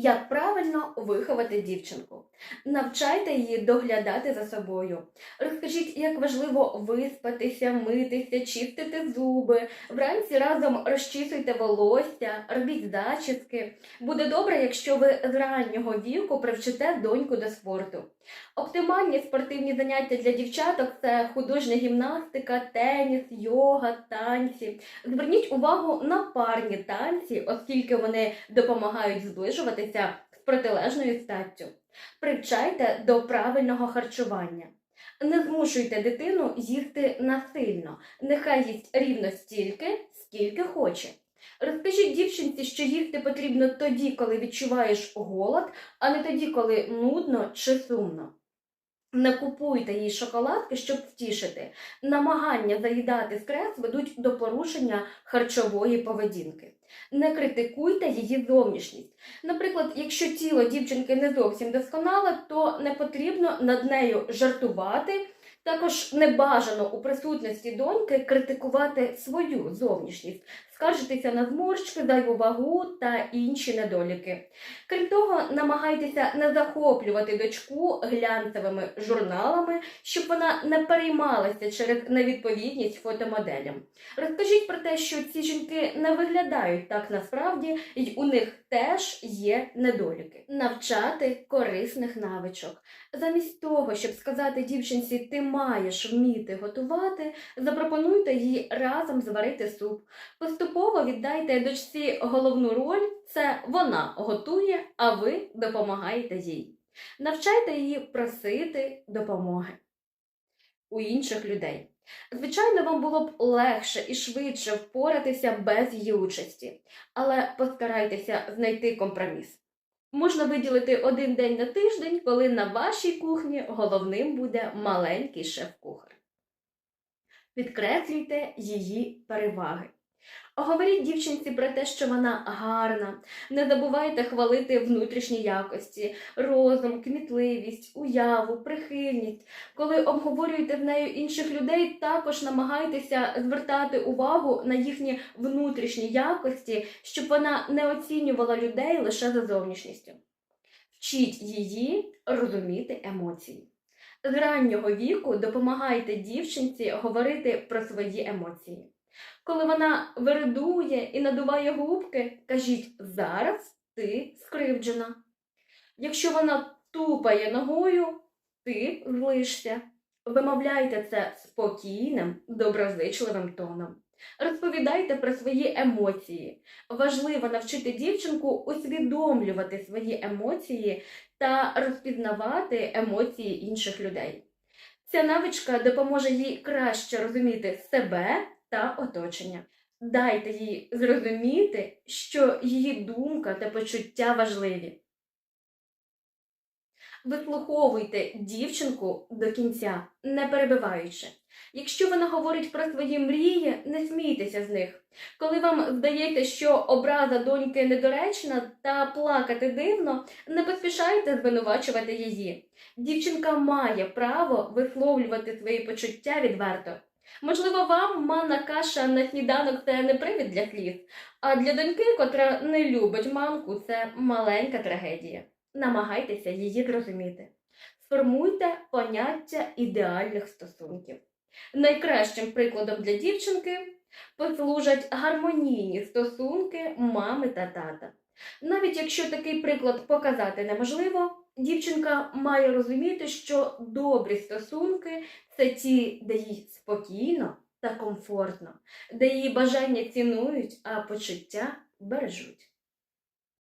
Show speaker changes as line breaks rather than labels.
Як правильно виховати дівчинку? Навчайте її доглядати за собою. Розкажіть, як важливо виспатися, митися, чистити зуби. Вранці разом розчісуйте волосся, робіть зачіски. Буде добре, якщо ви з раннього віку привчите доньку до спорту. Оптимальні спортивні заняття для дівчаток це художня гімнастика, теніс, йога, танці. Зверніть увагу на парні танці, оскільки вони допомагають зближуватися з протилежною статтю. Привчайте до правильного харчування. Не змушуйте дитину їсти насильно. Нехай їсть рівно стільки, скільки хоче. Розкажіть дівчинці, що їсти потрібно тоді, коли відчуваєш голод, а не тоді, коли нудно чи сумно. Не купуйте їй шоколадки, щоб втішити. Намагання заїдати стрес ведуть до порушення харчової поведінки. Не критикуйте її зовнішність. Наприклад, якщо тіло дівчинки не зовсім досконале, то не потрібно над нею жартувати. Також не бажано у присутності доньки критикувати свою зовнішність, скаржитися на зморщки, зайву вагу та інші недоліки. Крім того, намагайтеся не захоплювати дочку глянцевими журналами, щоб вона не переймалася через невідповідність фотомоделям. Розкажіть про те, що ці жінки не виглядають так насправді, і у них теж є недоліки. Навчати корисних навичок. Замість того, щоб сказати дівчинці, ти маєш вміти готувати, запропонуйте їй разом зварити суп. Поступово віддайте дочці головну роль, це вона готує, а ви допомагаєте їй. Навчайте її просити допомоги у інших людей. Звичайно, вам було б легше і швидше впоратися без її участі, але постарайтеся знайти компроміс. Можна виділити один день на тиждень, коли на вашій кухні головним буде маленький шеф-кухар. Підкреслюйте її переваги. Говоріть дівчинці про те, що вона гарна. Не забувайте хвалити внутрішні якості, розум, кмітливість, уяву, прихильність. Коли обговорюєте з нею інших людей, також намагайтеся звертати увагу на їхні внутрішні якості, щоб вона не оцінювала людей лише за зовнішністю. Вчіть її розуміти емоції. З раннього віку допомагайте дівчинці говорити про свої емоції. Коли вона вередує і надуває губки, кажіть зараз ти скривджена. Якщо вона тупає ногою, ти злишся. Вимовляйте це спокійним, доброзичливим тоном. Розповідайте про свої емоції. Важливо навчити дівчинку усвідомлювати свої емоції та розпізнавати емоції інших людей. Ця навичка допоможе їй краще розуміти себе та оточення. Дайте їй зрозуміти, що її думка та почуття важливі. Вислуховуйте дівчинку до кінця, не перебиваючи. Якщо вона говорить про свої мрії, не смійтеся з них. Коли вам здається, що образа доньки недоречна та плакати дивно, не поспішайте звинувачувати її. Дівчинка має право висловлювати свої почуття відверто. Можливо, вам манна каша на сніданок це не привід для сліз, а для доньки, котра не любить мамку, це маленька трагедія. Намагайтеся її зрозуміти. Сформуйте поняття ідеальних стосунків. Найкращим прикладом для дівчинки послужать гармонійні стосунки мами та тата. Навіть якщо такий приклад показати неможливо, дівчинка має розуміти, що добрі стосунки це ті, де їй спокійно та комфортно, де її бажання цінують, а почуття бережуть.